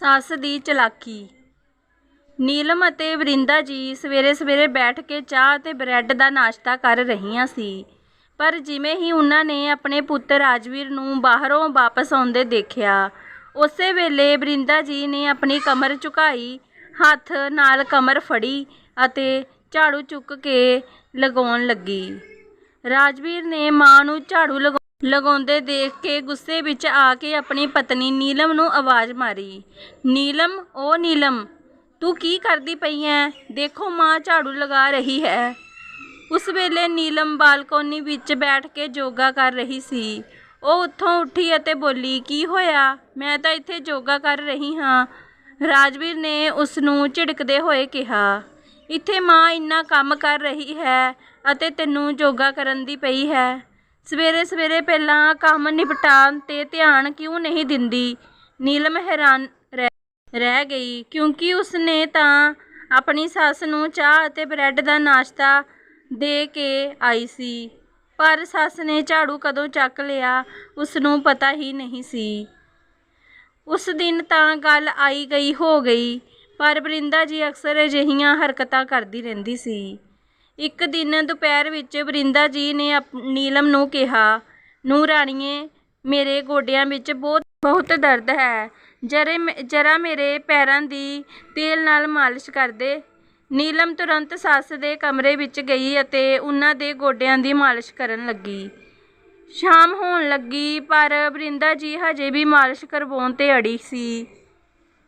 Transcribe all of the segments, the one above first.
ਸੱਸ ਦੀ ਚਲਾਕੀ। ਨੀਲਮ ਅਤੇ ਵਰਿੰਦਾ ਜੀ ਸਵੇਰੇ ਸਵੇਰੇ ਬੈਠ ਕੇ ਚਾਹ ਅਤੇ ਬ੍ਰੈਡ ਦਾ ਨਾਸ਼ਤਾ ਕਰ ਰਹੀਆਂ ਸੀ। ਪਰ ਜਿਵੇਂ ਹੀ ਉਹਨਾਂ ਨੇ ਆਪਣੇ ਪੁੱਤ ਰਾਜਵੀਰ ਨੂੰ ਬਾਹਰੋਂ ਵਾਪਸ ਆਉਂਦੇ ਦੇਖਿਆ, ਉਸੇ ਵੇਲੇ ਵਰਿੰਦਾ ਜੀ ਨੇ ਆਪਣੀ ਕਮਰ ਝੁਕਾਈ, ਹੱਥ ਨਾਲ ਕਮਰ ਫੜੀ ਅਤੇ ਝਾੜੂ ਚੁੱਕ ਕੇ ਲਗਾਉਣ ਲੱਗੀ। ਰਾਜਵੀਰ ਨੇ ਮਾਂ ਨੂੰ ਝਾੜੂ ਲਗਾ ਲਗਾਉਂਦੇ ਦੇਖ ਕੇ ਗੁੱਸੇ ਵਿੱਚ ਆ ਕੇ ਆਪਣੀ ਪਤਨੀ ਨੀਲਮ ਨੂੰ ਆਵਾਜ਼ ਮਾਰੀ, ਨੀਲਮ, ਓ ਨੀਲਮ, ਤੂੰ ਕੀ ਕਰਦੀ ਪਈ ਐ? ਦੇਖੋ ਮਾਂ ਝਾੜੂ ਲਗਾ ਰਹੀ ਹੈ। ਉਸ ਵੇਲੇ ਨੀਲਮ ਬਾਲਕੋਨੀ ਵਿੱਚ ਬੈਠ ਕੇ ਯੋਗਾ ਕਰ ਰਹੀ ਸੀ। ਉਹ ਉੱਥੋਂ ਉੱਠੀ ਅਤੇ ਬੋਲੀ, ਕੀ ਹੋਇਆ? ਮੈਂ ਤਾਂ ਇੱਥੇ ਯੋਗਾ ਕਰ ਰਹੀ ਹਾਂ। ਰਾਜਵੀਰ ਨੇ ਉਸ ਨੂੰ ਝਿੜਕਦੇ ਹੋਏ ਕਿਹਾ, ਇੱਥੇ ਮਾਂ ਇੰਨਾ ਕੰਮ ਕਰ ਰਹੀ ਹੈ ਅਤੇ ਤੈਨੂੰ ਯੋਗਾ ਕਰਨ ਦੀ ਪਈ ਹੈ। ਸਵੇਰੇ ਸਵੇਰੇ ਪਹਿਲਾਂ ਕੰਮ ਨਿਪਟਾਉਣ ਤੇ ਧਿਆਨ ਕਿਉਂ ਨਹੀਂ ਦਿੰਦੀ? ਨੀਲਮ ਹੈਰਾਨ ਰਹਿ ਰਹਿ ਗਈ, ਕਿਉਂਕਿ ਉਸਨੇ ਤਾਂ ਆਪਣੀ ਸੱਸ ਨੂੰ ਚਾਹ ਅਤੇ ਬ੍ਰੈਡ ਦਾ ਨਾਸ਼ਤਾ ਦੇ ਕੇ ਆਈ ਸੀ, ਪਰ ਸੱਸ ਨੇ ਝਾੜੂ ਕਦੋਂ ਚੱਕ ਲਿਆ ਉਸ ਨੂੰ ਪਤਾ ਹੀ ਨਹੀਂ ਸੀ। ਉਸ ਦਿਨ ਤਾਂ ਗੱਲ ਆਈ ਗਈ ਹੋ ਗਈ, ਪਰ ਬਰਿੰਦਾ ਜੀ ਅਕਸਰ ਅਜਿਹੀਆਂ ਹਰਕਤਾਂ ਕਰਦੀ ਰਹਿੰਦੀ ਸੀ। ਇੱਕ ਦਿਨ ਦੁਪਹਿਰ ਵਿੱਚ ਵਰਿੰਦਾ ਜੀ ਨੇ ਅਪ- ਨੀਲਮ ਨੂੰ ਕਿਹਾ ਨੂੰ ਰਾਣੀਏ, ਮੇਰੇ ਗੋਡਿਆਂ ਵਿੱਚ ਬਹੁਤ ਬਹੁਤ ਦਰਦ ਹੈ। ਜਰੇ ਜਰਾ ਮੇਰੇ ਪੈਰਾਂ ਦੀ ਤੇਲ ਨਾਲ ਮਾਲਿਸ਼ ਕਰ ਦੇ। ਨੀਲਮ ਤੁਰੰਤ ਸੱਸ ਦੇ ਕਮਰੇ ਵਿੱਚ ਗਈ ਅਤੇ ਉਹਨਾਂ ਦੇ ਗੋਡਿਆਂ ਦੀ ਮਾਲਿਸ਼ ਕਰਨ ਲੱਗੀ। ਸ਼ਾਮ ਹੋਣ ਲੱਗੀ, ਪਰ ਬਰਿੰਦਾ ਜੀ ਹਜੇ ਵੀ ਮਾਲਿਸ਼ ਕਰਵਾਉਣ ਤੇ ਅੜੀ ਸੀ।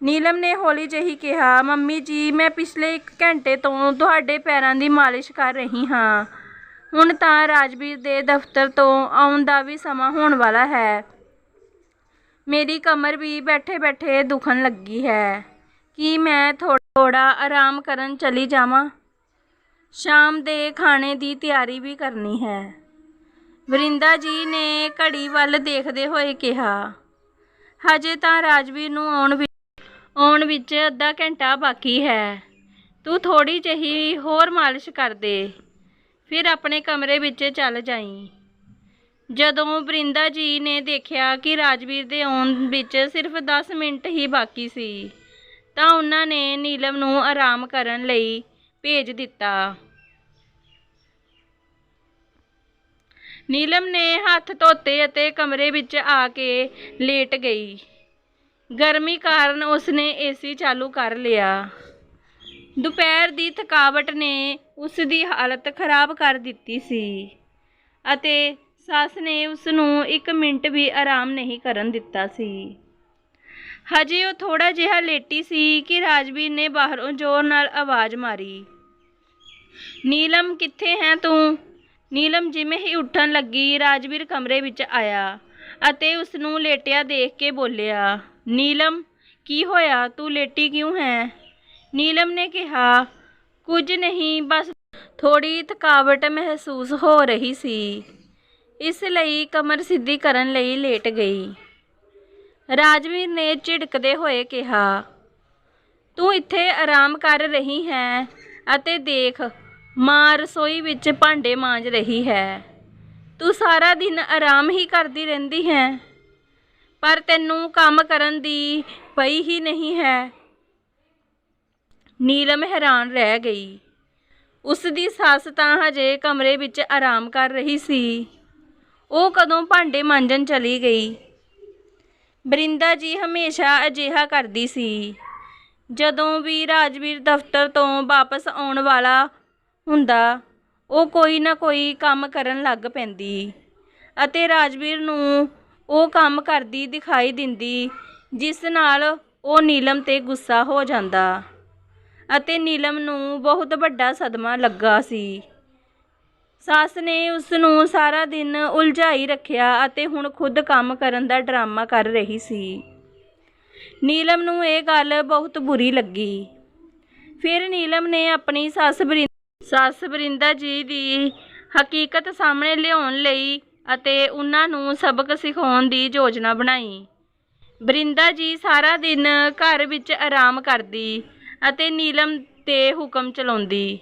ਨੀਲਮ ਨੇ ਹੌਲੀ ਜਿਹੀ ਕਿਹਾ, ਮੰਮੀ ਜੀ, ਮੈਂ ਪਿਛਲੇ 1 ਘੰਟੇ ਤੋਂ ਤੁਹਾਡੇ ਪੈਰਾਂ ਦੀ ਮਾਲਿਸ਼ ਕਰ ਰਹੀ ਹਾਂ। ਹੁਣ ਤਾਂ ਰਾਜਵੀਰ ਦੇ ਦਫ਼ਤਰ ਤੋਂ ਆਉਣ ਦਾ ਵੀ ਸਮਾਂ ਹੋਣ ਵਾਲਾ ਹੈ। ਮੇਰੀ ਕਮਰ ਵੀ ਬੈਠੇ-ਬੈਠੇ ਦੁਖਣ ਲੱਗੀ ਹੈ। ਕੀ ਮੈਂ ਥੋੜਾ ਆਰਾਮ ਕਰਨ ਚਲੀ ਜਾਵਾਂ? ਸ਼ਾਮ ਦੇ ਖਾਣੇ ਦੀ ਤਿਆਰੀ ਵੀ ਕਰਨੀ ਹੈ। ਵਰਿੰਦਾ ਜੀ ਨੇ ਘੜੀ ਵੱਲ ਦੇਖਦੇ ਹੋਏ ਕਿਹਾ, ਹਜੇ ਤਾਂ ਰਾਜਵੀਰ ਨੂੰ ਆਉਣ ਵਿੱਚ ਆਉਣ ਵਿੱਚ ਅੱਧਾ ਘੰਟਾ ਬਾਕੀ ਹੈ। ਤੂੰ ਥੋੜੀ ਜਿਹੀ ਹੋਰ ਮਾਲਿਸ਼ ਕਰ ਦੇ। ਫਿਰ ਆਪਣੇ ਕਮਰੇ ਵਿੱਚ ਚੱਲ ਜਾਈਂ। ਜਦੋਂ ਬਰਿੰਦਾ ਜੀ ਨੇ ਦੇਖਿਆ ਕਿ ਰਾਜਵੀਰ ਦੇ ਆਉਣ ਵਿੱਚ ਸਿਰਫ 10 ਮਿੰਟ ਹੀ ਬਾਕੀ ਸੀ, ਤਾਂ ਉਹਨਾਂ ਨੇ ਨੀਲਮ ਨੂੰ ਆਰਾਮ ਕਰਨ ਲਈ ਭੇਜ ਦਿੱਤਾ। ਨੀਲਮ ਨੇ ਹੱਥ ਧੋਤੇ ਅਤੇ ਕਮਰੇ ਵਿੱਚ ਆ ਕੇ ਲੇਟ ਗਈ। ਗਰਮੀ ਕਾਰਨ ਉਸਨੇ ਏਸੀ ਚਾਲੂ ਕਰ ਲਿਆ। ਦੁਪਹਿਰ ਦੀ ਥਕਾਵਟ ਨੇ ਉਸ ਦੀ ਹਾਲਤ ਖਰਾਬ ਕਰ ਦਿੱਤੀ ਸੀ ਅਤੇ ਸੱਸ ਨੇ ਉਸ ਨੂੰ 1 ਮਿੰਟ ਵੀ ਆਰਾਮ ਨਹੀਂ ਕਰਨ ਦਿੱਤਾ ਸੀ। ਹਜੇ ਉਹ ਥੋੜਾ ਜਿਹਾ ਲੇਟੀ ਸੀ ਕਿ ਰਾਜਵੀਰ ਨੇ ਬਾਹਰੋਂ ਜ਼ੋਰ ਨਾਲ ਆਵਾਜ਼ ਮਾਰੀ। ਨੀਲਮ, ਕਿੱਥੇ ਹੈ ਤੂੰ? ਨੀਲਮ, ਜਿਵੇਂ ਹੀ ਉੱਠਣ ਲੱਗੀ, ਰਾਜਵੀਰ ਕਮਰੇ ਵਿੱਚ ਆਇਆ ਅਤੇ ਉਸ ਨੂੰ ਲੇਟਿਆ ਦੇਖ ਕੇ ਬੋਲਿਆ ਨੀਲਮ, ਕੀ ਹੋਇਆ? ਤੂੰ ਲੇਟੀ ਕਿਉਂ ਹੈ? ਨੀਲਮ ਨੇ ਕਿਹਾ, ਕੁਝ ਨਹੀਂ, ਬਸ ਥੋੜੀ ਥਕਾਵਟ ਮਹਿਸੂਸ ਹੋ ਰਹੀ ਸੀ। ਇਸ ਲਈ ਕਮਰ ਸਿੱਧੀ ਕਰਨ ਲਈ ਲੇਟ ਗਈ। ਰਾਜਵੀਰ ਨੇ ਝਿੜਕਦੇ ਹੋਏ ਕਿਹਾ, ਤੂੰ ਇੱਥੇ ਆਰਾਮ ਕਰ ਰਹੀ ਹੈ ਅਤੇ ਦੇਖ, ਮਾਂ ਰਸੋਈ ਵਿੱਚ ਭਾਂਡੇ ਮਾਂਜ ਰਹੀ ਹੈ। ਤੂੰ ਸਾਰਾ ਦਿਨ ਆਰਾਮ ਹੀ ਕਰਦੀ ਰਹਿੰਦੀ ਹੈ। ਪਰ ਤੈਨੂੰ ਕੰਮ ਕਰਨ ਦੀ ਪਈ ਹੀ ਨਹੀਂ ਹੈ। ਨੀਲਮ ਹੈਰਾਨ ਰਹਿ ਗਈ। ਉਸ ਦੀ ਸੱਸ ਤਾਂ ਹਜੇ ਕਮਰੇ ਵਿੱਚ ਆਰਾਮ ਕਰ ਰਹੀ ਸੀ। ਉਹ ਕਦੋਂ ਭਾਂਡੇ ਮਾਂਜਣ ਚਲੀ ਗਈ। ਬਰਿੰਦਾ ਜੀ ਹਮੇਸ਼ਾ ਅਜਿਹਾ ਕਰਦੀ ਸੀ। ਜਦੋਂ ਵੀ ਰਾਜਵੀਰ ਦਫ਼ਤਰ ਤੋਂ ਵਾਪਸ ਆਉਣ ਵਾਲਾ ਹੁੰਦਾ, ਉਹ ਕੋਈ ਨਾ ਕੋਈ ਕੰਮ ਕਰਨ ਲੱਗ ਪੈਂਦੀ ਅਤੇ ਰਾਜਵੀਰ ਨੂੰ ਉਹ ਕੰਮ ਕਰਦੀ ਦਿਖਾਈ ਦਿੰਦੀ, ਜਿਸ ਨਾਲ ਉਹ ਨੀਲਮ ਤੇ ਗੁੱਸਾ ਹੋ ਜਾਂਦਾ ਅਤੇ ਨੀਲਮ ਨੂੰ ਬਹੁਤ ਵੱਡਾ ਸਦਮਾ ਲੱਗਾ ਸੀ। ਸੱਸ ਨੇ ਉਸ ਨੂੰ ਸਾਰਾ ਦਿਨ ਉਲਝਾਈ ਰੱਖਿਆ ਅਤੇ ਹੁਣ ਖੁਦ ਕੰਮ ਕਰਨ ਦਾ ਡਰਾਮਾ ਕਰ ਰਹੀ ਸੀ। ਨੀਲਮ ਨੂੰ ਇਹ ਗੱਲ ਬਹੁਤ ਬੁਰੀ ਲੱਗੀ। ਫਿਰ ਨੀਲਮ ਨੇ ਆਪਣੀ ਸੱਸ ਬਰਿੰ, ਸੱਸ ਬਰਿੰਦਾ ਜੀ ਦੀ ਹਕੀਕਤ ਸਾਹਮਣੇ ਲਿਆਉਣ ਲਈ ਅਤੇ ਉਹਨਾਂ ਨੂੰ ਸਬਕ ਸਿਖਾਉਣ ਦੀ ਯੋਜਨਾ ਬਣਾਈ। ਬਰਿੰਦਾ ਜੀ ਸਾਰਾ ਦਿਨ ਘਰ ਵਿੱਚ ਆਰਾਮ ਕਰਦੀ ਅਤੇ ਨੀਲਮ ਤੇ ਹੁਕਮ ਚਲਾਉਂਦੀ।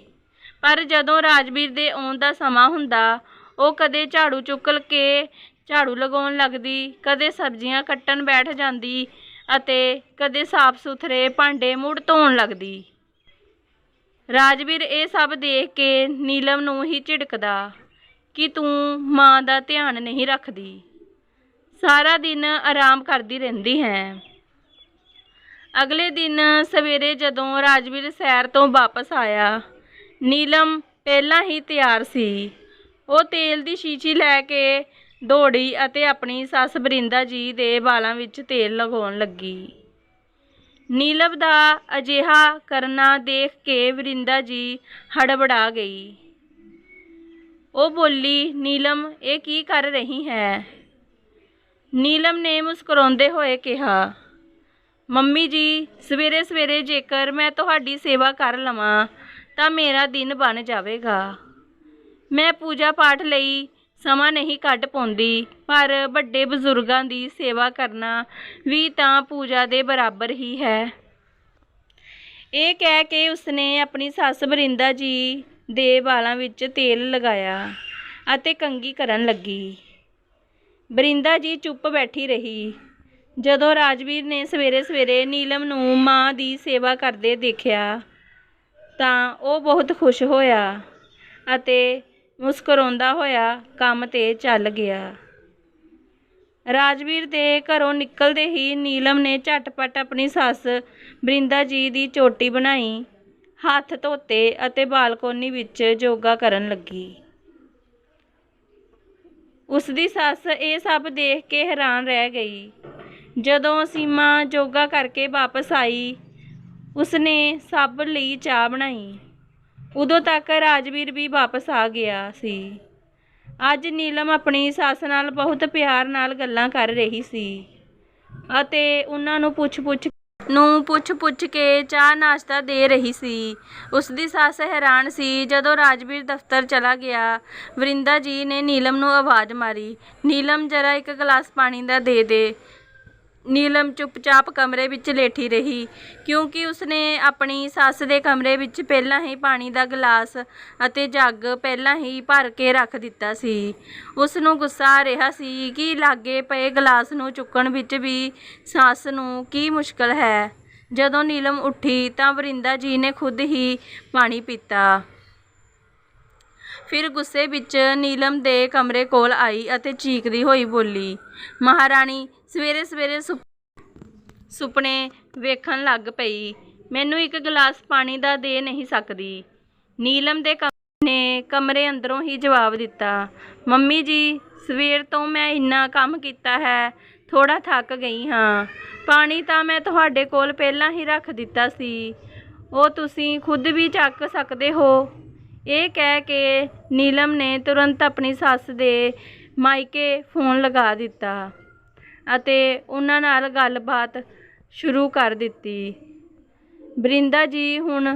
ਪਰ ਜਦੋਂ ਰਾਜਵੀਰ ਦੇ ਆਉਣ ਦਾ ਸਮਾਂ ਹੁੰਦਾ, ਉਹ ਕਦੇ ਝਾੜੂ ਚੁੱਕ ਕੇ ਝਾੜੂ ਲਗਾਉਣ ਲੱਗਦੀ, ਕਦੇ ਸਬਜ਼ੀਆਂ ਕੱਟਣ ਬੈਠ ਜਾਂਦੀ ਅਤੇ ਕਦੇ ਸਾਫ਼ ਸੁਥਰੇ ਭਾਂਡੇ ਮੁੜ ਧੋਣ ਲੱਗਦੀ। ਰਾਜਵੀਰ ਇਹ ਸਭ ਦੇਖ ਕੇ ਨੀਲਮ ਨੂੰ ਹੀ ਝਿੜਕਦਾ। ਕਿ ਤੂੰ ਮਾਂ ਦਾ ਧਿਆਨ ਨਹੀਂ ਰੱਖਦੀ। ਸਾਰਾ ਦਿਨ ਆਰਾਮ ਕਰਦੀ ਰਹਿੰਦੀ ਹੈ। ਅਗਲੇ ਦਿਨ ਸਵੇਰੇ ਜਦੋਂ ਰਾਜਵੀਰ ਸੈਰ ਤੋਂ ਵਾਪਸ ਆਇਆ, ਨੀਲਮ ਪਹਿਲਾਂ ਹੀ ਤਿਆਰ ਸੀ। ਉਹ ਤੇਲ ਦੀ ਸ਼ੀਸ਼ੀ ਲੈ ਕੇ ਦੌੜੀ ਅਤੇ ਆਪਣੀ ਸੱਸ ਬਰਿੰਦਾ ਜੀ ਦੇ ਵਾਲਾਂ ਵਿੱਚ ਤੇਲ ਲਗਾਉਣ ਲੱਗੀ। ਨੀਲਮ ਦਾ ਅਜਿਹਾ ਕਰਨਾ ਦੇਖ ਕੇ ਵਰਿੰਦਾ ਜੀ ਹੜਬੜਾ ਗਈ। ਉਹ ਬੋਲੀ, ਨੀਲਮ, ਇਹ ਕੀ ਕਰ ਰਹੀ ਹੈ? ਨੀਲਮ ਨੇ ਮੁਸਕਰਾਉਂਦੇ ਹੋਏ ਕਿਹਾ, ਮੰਮੀ ਜੀ, ਸਵੇਰੇ ਸਵੇਰੇ ਜੇਕਰ ਮੈਂ ਤੁਹਾਡੀ ਸੇਵਾ ਕਰ ਲਵਾਂ, ਤਾਂ ਮੇਰਾ ਦਿਨ ਬਣ ਜਾਵੇਗਾ। ਮੈਂ ਪੂਜਾ ਪਾਠ ਲਈ ਸਮਾਂ ਨਹੀਂ ਕੱਢ ਪਾਉਂਦੀ, ਪਰ ਵੱਡੇ ਬਜ਼ੁਰਗਾਂ ਦੀ ਸੇਵਾ ਕਰਨਾ ਵੀ ਤਾਂ ਪੂਜਾ ਦੇ ਬਰਾਬਰ ਹੀ ਹੈ। ਇਹ ਕਹਿ ਕੇ ਉਸਨੇ ਆਪਣੀ ਸੱਸ ਬਰਿੰਦਾ ਜੀ ਦੇ ਵਾਲਾਂ ਵਿੱਚ ਤੇਲ ਲਗਾਇਆ ਅਤੇ ਕੰਘੀ ਕਰਨ ਲੱਗੀ। ਬਰਿੰਦਾ ਜੀ ਚੁੱਪ ਬੈਠੀ ਰਹੀ। ਜਦੋਂ ਰਾਜਵੀਰ ਨੇ ਸਵੇਰੇ ਸਵੇਰੇ ਨੀਲਮ ਨੂੰ ਮਾਂ ਦੀ ਸੇਵਾ ਕਰਦੇ ਦੇਖਿਆ, ਤਾਂ ਉਹ ਬਹੁਤ ਖੁਸ਼ ਹੋਇਆ ਅਤੇ ਮੁਸਕਰਾਉਂਦਾ ਹੋਇਆ ਕੰਮ ਤੇ ਚੱਲ ਗਿਆ। ਰਾਜਵੀਰ ਦੇ ਘਰੋਂ ਨਿਕਲਦੇ ਹੀ ਨੀਲਮ ਨੇ ਝਟਪਟ ਆਪਣੀ ਸੱਸ ਬਰਿੰਦਾ ਜੀ ਦੀ ਚੋਟੀ ਬਣਾਈ ਹੱਥ ਧੋਤੇ ਅਤੇ ਬਾਲਕੋਨੀ ਵਿੱਚ ਯੋਗਾ ਕਰਨ ਲੱਗੀ। ਉਸ ਦੀ ਸੱਸ ਇਹ ਸਭ ਦੇਖ ਕੇ ਹੈਰਾਨ ਰਹਿ ਗਈ। ਜਦੋਂ ਸੀਮਾ ਯੋਗਾ ਕਰਕੇ ਵਾਪਸ ਆਈ, ਉਸਨੇ ਸਭ ਲਈ ਚਾਹ ਬਣਾਈ। ਉਦੋਂ ਤੱਕ ਰਾਜਵੀਰ ਵੀ ਵਾਪਸ ਆ ਗਿਆ ਸੀ। ਅੱਜ ਨੀਲਮ ਆਪਣੀ ਸੱਸ ਨਾਲ ਬਹੁਤ ਪਿਆਰ ਨਾਲ ਗੱਲਾਂ ਕਰ ਰਹੀ ਸੀ ਅਤੇ ਉਹਨਾਂ ਨੂੰ ਪੁੱਛ-ਪੁੱਛ ਨੂੰ ਪੁੱਛ-ਪੁੱਛ ਕੇ ਚਾਹ ਨਾਸ਼ਤਾ ਦੇ ਰਹੀ ਸੀ। ਉਸਦੀ ਸੱਸ ਹੈਰਾਨ ਸੀ ਜਦੋਂ ਰਾਜਵੀਰ ਦਫ਼ਤਰ ਚਲਾ ਗਿਆ। ਵਰਿੰਦਾ ਜੀ ਨੇ ਨੀਲਮ ਨੂੰ ਆਵਾਜ਼ ਮਾਰੀ, ਨੀਲਮ, ਜਰਾ ਇੱਕ ਗਲਾਸ ਪਾਣੀ ਦਾ ਦੇ ਦੇ। ਨੀਲਮ ਚੁੱਪਚਾਪ ਕਮਰੇ ਵਿੱਚ ਲੇਟੀ ਰਹੀ, ਕਿਉਂਕਿ ਉਸਨੇ ਆਪਣੀ ਸੱਸ ਦੇ ਕਮਰੇ ਵਿੱਚ ਪਹਿਲਾਂ ਹੀ ਪਾਣੀ ਦਾ ਗਲਾਸ ਅਤੇ ਜੱਗ ਪਹਿਲਾਂ ਹੀ ਭਰ ਕੇ ਰੱਖ ਦਿੱਤਾ ਸੀ। ਉਸ ਨੂੰ ਗੁੱਸਾ ਆ ਰਿਹਾ ਸੀ ਕਿ ਲਾਗੇ ਪਏ ਗਲਾਸ ਨੂੰ ਚੁੱਕਣ ਵਿੱਚ ਵੀ ਸੱਸ ਨੂੰ ਕੀ ਮੁਸ਼ਕਲ ਹੈ। ਜਦੋਂ ਨੀਲਮ ਉੱਠੀ ਤਾਂ ਵਰਿੰਦਾ ਜੀ ਨੇ ਖੁਦ ਹੀ ਪਾਣੀ ਪੀਤਾ। ਫਿਰ ਗੁੱਸੇ ਵਿੱਚ ਨੀਲਮ ਦੇ ਕਮਰੇ ਕੋਲ ਆਈ ਅਤੇ ਚੀਕਦੀ ਹੋਈ ਬੋਲੀ, ਮਹਾਰਾਣੀ, ਸਵੇਰੇ ਸਵੇਰੇ ਸੁਪ- ਸੁਪਨੇ ਵੇਖਣ ਲੱਗ ਪਈ। ਮੈਨੂੰ ਇੱਕ ਗਲਾਸ ਪਾਣੀ ਦਾ ਦੇ ਨਹੀਂ ਸਕਦੀ। ਨੀਲਮ ਦੇ ਕਮ- ਨੇ ਕਮਰੇ ਅੰਦਰੋਂ ਹੀ ਜਵਾਬ ਦਿੱਤਾ, ਮੰਮੀ ਜੀ, ਸਵੇਰ ਤੋਂ ਮੈਂ ਇੰਨਾ ਕੰਮ ਕੀਤਾ ਹੈ ਥੋੜਾ ਥੱਕ ਗਈ ਹਾਂ। ਪਾਣੀ ਤਾਂ ਮੈਂ ਤੁਹਾਡੇ ਕੋਲ ਪਹਿਲਾਂ ਹੀ ਰੱਖ ਦਿੱਤਾ ਸੀ। ਉਹ ਤੁਸੀਂ ਖੁਦ ਵੀ ਚੱਕ ਸਕਦੇ ਹੋ? ਇਹ ਕਹਿ ਕੇ ਨੀਲਮ ਨੇ ਤੁਰੰਤ ਆਪਣੀ ਸੱਸ ਦੇ ਮਾਇਕੇ ਫੋਨ ਲਗਾ ਦਿੱਤਾ ਅਤੇ ਉਹਨਾਂ ਨਾਲ ਗੱਲਬਾਤ ਸ਼ੁਰੂ ਕਰ ਦਿੱਤੀ। ਬਰਿੰਦਾ ਜੀ ਹੁਣ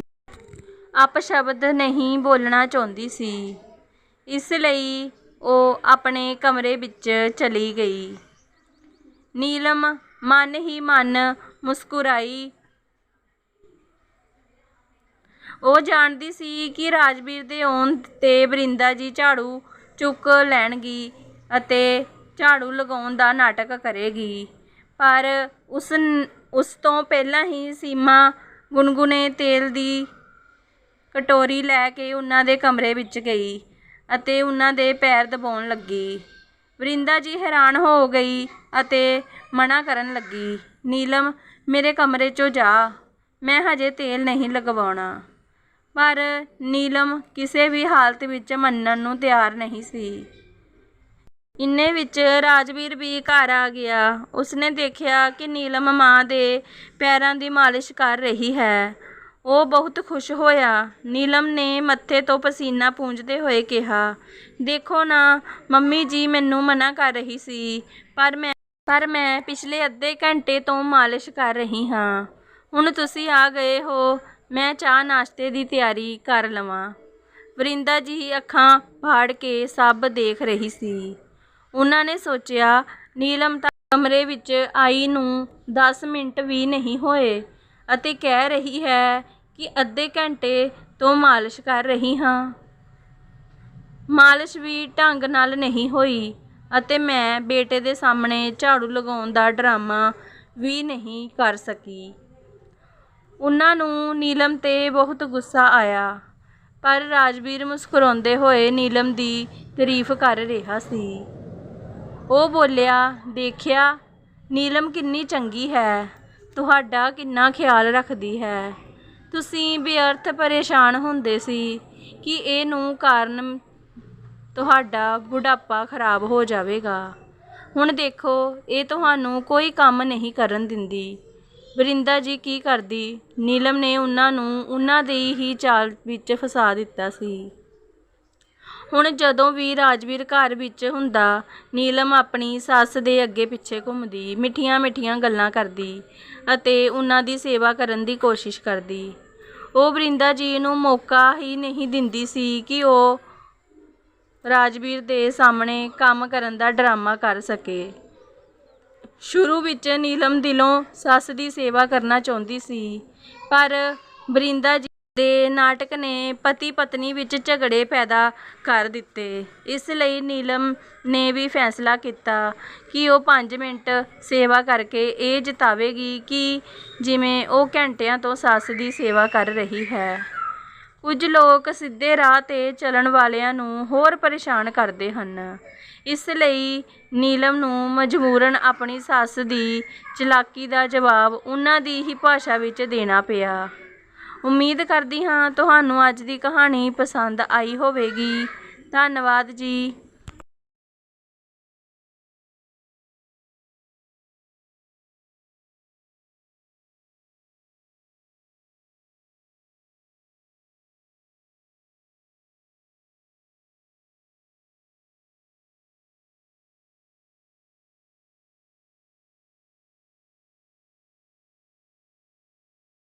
ਅਪਸ਼ਬਦ ਨਹੀਂ ਬੋਲਣਾ ਚਾਹੁੰਦੀ ਸੀ। ਇਸ ਲਈ ਉਹ ਆਪਣੇ ਕਮਰੇ ਵਿੱਚ ਚਲੀ ਗਈ। ਨੀਲਮ ਮਨ ਹੀ ਮਨ ਮੁਸਕਰਾਈ ਉਹ ਜਾਣਦੀ ਸੀ ਕਿ ਰਾਜਵੀਰ ਦੇ ਆਉਣ ਤੇ ਬਰਿੰਦਾ ਜੀ ਝਾੜੂ ਚੁੱਕ ਲੈਣਗੀ ਅਤੇ ਝਾੜੂ ਲਗਾਉਣ ਦਾ ਨਾਟਕ ਕਰੇਗੀ। ਪਰ ਉਸ ਉਸ ਤੋਂ ਪਹਿਲਾਂ ਹੀ ਸੀਮਾ ਗੁਨਗੁਨੇ ਤੇਲ ਦੀ ਕਟੋਰੀ ਲੈ ਕੇ ਉਹਨਾਂ ਦੇ ਕਮਰੇ ਵਿੱਚ ਗਈ ਅਤੇ ਉਹਨਾਂ ਦੇ ਪੈਰ ਦਬਾਉਣ ਲੱਗੀ। ਵਰਿੰਦਾ ਜੀ ਹੈਰਾਨ ਹੋ ਗਈ ਅਤੇ ਮਨਾ ਕਰਨ ਲੱਗੀ, ਨੀਲਮ, ਮੇਰੇ ਕਮਰੇ 'ਚੋਂ ਜਾ। ਮੈਂ ਹਜੇ ਤੇਲ ਨਹੀਂ ਲਗਵਾਉਣਾ। ਪਰ ਨੀਲਮ ਕਿਸੇ ਵੀ ਹਾਲਤ ਵਿੱਚ ਮੰਨਣ ਨੂੰ ਤਿਆਰ ਨਹੀਂ ਸੀ। ਇੰਨੇ ਵਿੱਚ ਰਾਜਵੀਰ ਵੀ ਘਰ ਆ ਗਿਆ। ਉਸਨੇ ਦੇਖਿਆ ਕਿ ਨੀਲਮ ਮਾਂ ਦੇ ਪੈਰਾਂ ਦੀ ਮਾਲਿਸ਼ ਕਰ ਰਹੀ ਹੈ। ਉਹ ਬਹੁਤ ਖੁਸ਼ ਹੋਇਆ। ਨੀਲਮ ਨੇ ਮੱਥੇ ਤੋਂ ਪਸੀਨਾ ਪੂੰਝਦੇ ਹੋਏ ਕਿਹਾ, ਦੇਖੋ ਨਾ, ਮੰਮੀ ਜੀ ਮੈਨੂੰ ਮਨਾ ਕਰ ਰਹੀ ਸੀ, ਪਰ ਮੈਂ ਪਰ ਮੈਂ ਪਿਛਲੇ ਅੱਧੇ ਘੰਟੇ ਤੋਂ ਮਾਲਿਸ਼ ਕਰ ਰਹੀ ਹਾਂ। ਹੁਣ ਤੁਸੀਂ ਆ ਗਏ ਹੋ ਮੈਂ ਚਾਹ ਨਾਸ਼ਤੇ ਦੀ ਤਿਆਰੀ ਕਰ ਲਵਾਂ। ਵਰਿੰਦਾ ਜੀ ਅੱਖਾਂ ਫਾੜ ਕੇ ਸਭ ਦੇਖ ਰਹੀ ਸੀ। ਉਹਨਾਂ ਨੇ ਸੋਚਿਆ, ਨੀਲਮ ਤਾਂ ਕਮਰੇ ਵਿੱਚ ਆਈ ਨੂੰ 10 ਮਿੰਟ ਵੀ ਨਹੀਂ ਹੋਏ ਅਤੇ ਕਹਿ ਰਹੀ ਹੈ ਕਿ ਅੱਧੇ ਘੰਟੇ ਤੋਂ ਮਾਲਿਸ਼ ਕਰ ਰਹੀ ਹਾਂ। ਮਾਲਿਸ਼ ਵੀ ਢੰਗ ਨਾਲ ਨਹੀਂ ਹੋਈ ਅਤੇ ਮੈਂ ਬੇਟੇ ਦੇ ਸਾਹਮਣੇ ਝਾੜੂ ਲਗਾਉਣ ਦਾ ਡਰਾਮਾ ਵੀ ਨਹੀਂ ਕਰ ਸਕੀ। ਉਹਨਾਂ ਨੂੰ ਨੀਲਮ ਤੇ ਬਹੁਤ ਗੁੱਸਾ ਆਇਆ, ਪਰ ਰਾਜਵੀਰ ਮੁਸਕਰਾਉਂਦੇ ਹੋਏ ਨੀਲਮ ਦੀ ਤਾਰੀਫ ਕਰ ਰਿਹਾ ਸੀ। ਉਹ ਬੋਲਿਆ, ਦੇਖਿਆ, ਨੀਲਮ ਕਿੰਨੀ ਚੰਗੀ ਹੈ, ਤੁਹਾਡਾ ਕਿੰਨਾ ਖਿਆਲ ਰੱਖਦੀ ਹੈ। ਤੁਸੀਂ ਬੇਅਰਥ ਪਰੇਸ਼ਾਨ ਹੁੰਦੇ ਸੀ ਕਿ ਇਹ ਨੂੰ ਕਾਰਨ ਤੁਹਾਡਾ ਬੁਢਾਪਾ ਖਰਾਬ ਹੋ ਜਾਵੇਗਾ। ਹੁਣ ਦੇਖੋ, ਇਹ ਤੁਹਾਨੂੰ ਕੋਈ ਕੰਮ ਨਹੀਂ ਕਰਨ ਦਿੰਦੀ। ਵਰਿੰਦਾ ਜੀ ਕੀ ਕਰਦੀ? ਨੀਲਮ ਨੇ ਉਹਨਾਂ ਨੂੰ ਉਹਨਾਂ ਦੀ ਹੀ ਚਾਲ ਵਿੱਚ ਫਸਾ ਦਿੱਤਾ ਸੀ। ਹੁਣ ਜਦੋਂ ਵੀ ਰਾਜਵੀਰ ਘਰ ਵਿੱਚ ਹੁੰਦਾ, ਨੀਲਮ ਆਪਣੀ ਸੱਸ ਦੇ ਅੱਗੇ ਪਿੱਛੇ ਘੁੰਮਦੀ ਮਿੱਠੀਆਂ ਮਿੱਠੀਆਂ ਗੱਲਾਂ ਕਰਦੀ ਅਤੇ ਉਹਨਾਂ ਦੀ ਸੇਵਾ ਕਰਨ ਦੀ ਕੋਸ਼ਿਸ਼ ਕਰਦੀ। ਉਹ ਵਰਿੰਦਾ ਜੀ ਨੂੰ ਮੌਕਾ ਹੀ ਨਹੀਂ ਦਿੰਦੀ ਸੀ ਕਿ ਉਹ ਰਾਜਵੀਰ ਦੇ ਸਾਹਮਣੇ ਕੰਮ ਕਰਨ ਦਾ ਡਰਾਮਾ ਕਰ ਸਕੇ। ਸ਼ੁਰੂ ਵਿੱਚ ਨੀਲਮ ਦਿਲੋਂ ਸੱਸ ਦੀ ਸੇਵਾ ਕਰਨਾ ਚਾਹੁੰਦੀ ਸੀ, ਪਰ ਬਰਿੰਦਾ ਜੀ ਦੇ ਨਾਟਕ ਨੇ ਪਤੀ ਪਤਨੀ ਵਿੱਚ ਝਗੜੇ ਪੈਦਾ ਕਰ ਦਿੱਤੇ। ਇਸ ਲਈ ਨੀਲਮ ਨੇ ਵੀ ਫੈਸਲਾ ਕੀਤਾ ਕਿ ਉਹ 5 ਮਿੰਟ ਸੇਵਾ ਕਰਕੇ ਇਹ ਜਿਤਾਵੇਗੀ ਕਿ ਜਿਵੇਂ ਉਹ ਘੰਟਿਆਂ ਤੋਂ ਸੱਸ ਦੀ ਸੇਵਾ ਕਰ ਰਹੀ ਹੈ। ਕੁਝ ਲੋਕ ਸਿੱਧੇ ਰਾਹ ਤੇ ਚੱਲਣ ਵਾਲਿਆਂ ਨੂੰ ਹੋਰ ਪਰੇਸ਼ਾਨ ਕਰਦੇ ਹਨ। ਇਸ ਲਈ ਨੀਲਮ ਨੂੰ ਮਜਬੂਰਨ ਆਪਣੀ ਸੱਸ ਦੀ ਚਲਾਕੀ ਦਾ ਜਵਾਬ ਉਹਨਾਂ ਦੀ ਹੀ ਭਾਸ਼ਾ ਵਿੱਚ ਦੇਣਾ ਪਿਆ। ਉਮੀਦ ਕਰਦੀ ਹਾਂ ਤੁਹਾਨੂੰ ਅੱਜ ਦੀ ਕਹਾਣੀ ਪਸੰਦ ਆਈ ਹੋਵੇਗੀ। ਧੰਨਵਾਦ ਜੀ।